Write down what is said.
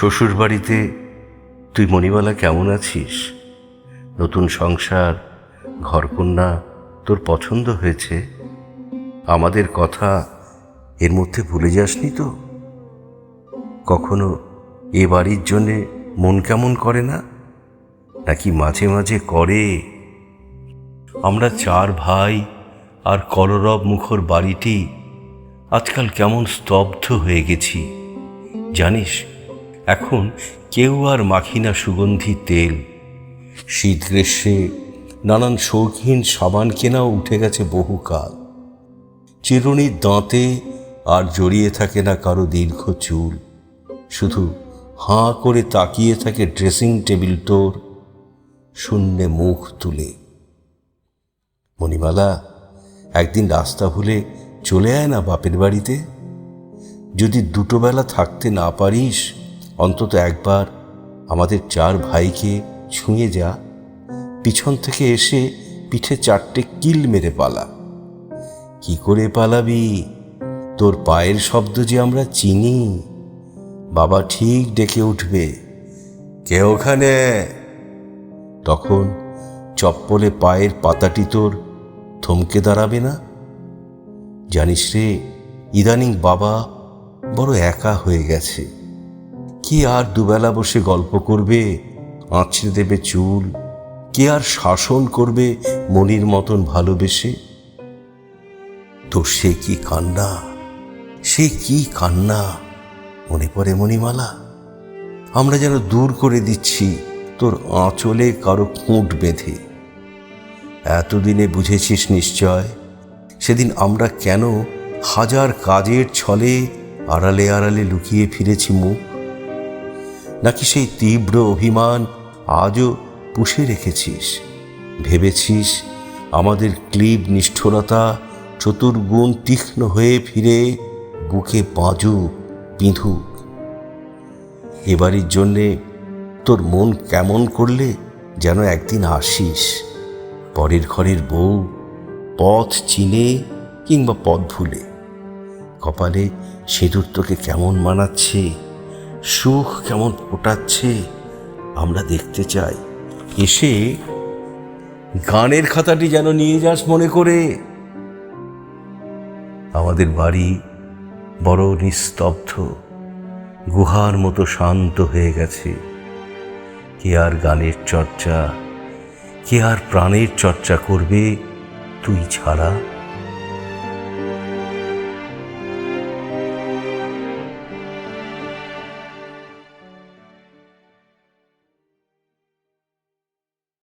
শ্বশুর বাড়িতে তুই মণিমালা কেমন আছিস? নতুন সংসার, ঘরকন্যা তোর পছন্দ হয়েছে? আমাদের কথা এর মধ্যে ভুলে যাসনি তো? কখনো এ বাড়ির জন্যে মন কেমন করে না? নাকি মাঝে মাঝে করে? আমরা চার ভাই আর কলরব মুখর বাড়িটি আজকাল কেমন স্তব্ধ হয়ে গেছি। জানিস এখন কেউ আর মাখি না সুগন্ধি তেল। শীত গ্রীষ্মে নানান শৌখিন সাবান কেনাও উঠে গেছে বহুকাল। চিরুনির দাঁতে আর জড়িয়ে থাকে না কারও দীর্ঘ চুল। শুধু হাঁ করে তাকিয়ে থাকে ড্রেসিং টেবিল তোর শূন্যে মুখ তুলে। মণিমালা, একদিন রাস্তা ভুলে চলে আয় না বাপের বাড়িতে। যদি দুটো বেলা থাকতে না পারিস অন্তত একবার আমাদের চার ভাইকে ছুঁয়ে যা। পিছন থেকে এসে পিঠে চারটে কিল মেরে পালা। কি করে পালাবি? তোর পায়ের শব্দ যে আমরা চিনি। বাবা ঠিক ডেকে উঠবে। কে ওখানে? তখন চপ্পলে পায়ের পাতাটি তোর থমকে দাঁড়াবে না? জানিস রে, ইদানিং বাবা বড় একা হয়ে গেছে। কি আর দুবেলা বসে গল্প করবে? আঁচড়ে দেবে চুল। কে আর শাসন করবে মনির মতন ভালোবেসে? তো সে কি কান্না? সে কি কান্না? মনে পড়ে মণিমালা? আমরা যেন দূর করে দিচ্ছি তোর আঁচলে কারও খুঁট বেঁধে। এতদিনে বুঝেছিস নিশ্চয়? সেদিন আমরা কেন হাজার কাজের ছলে আড়ালে আড়ালে লুকিয়ে ফিরেছি মুখ? নাকি সেই তীব্র অভিমান আজও পুষে রেখেছিস? ভেবেছিস আমাদের ক্লিব নিষ্ঠুরতা চতুর্গুণ তীক্ষ্ণ হয়ে ফিরে বুকে বাঁজুক বিঁধুক এবারের জন্যে তোর মন কেমন করলে যেন একদিন আসিস? পরের ঘরের বউ পথ চিনে কিংবা পথ ভুলে? কপালে সিঁদুর তোকে কেমন মানাচ্ছে? সুখ কেমন ফোটাচ্ছে, আমরা দেখতে চাই। এসে গানের খাতাটি যেন নিয়ে যাস মনে করে। আমাদের বাড়ি বড় নিস্তব্ধ, গুহার মতো শান্ত হয়ে গেছে। কে আর গানের চর্চা, কে আর প্রাণের চর্চা করবে, তুই ছাড়া?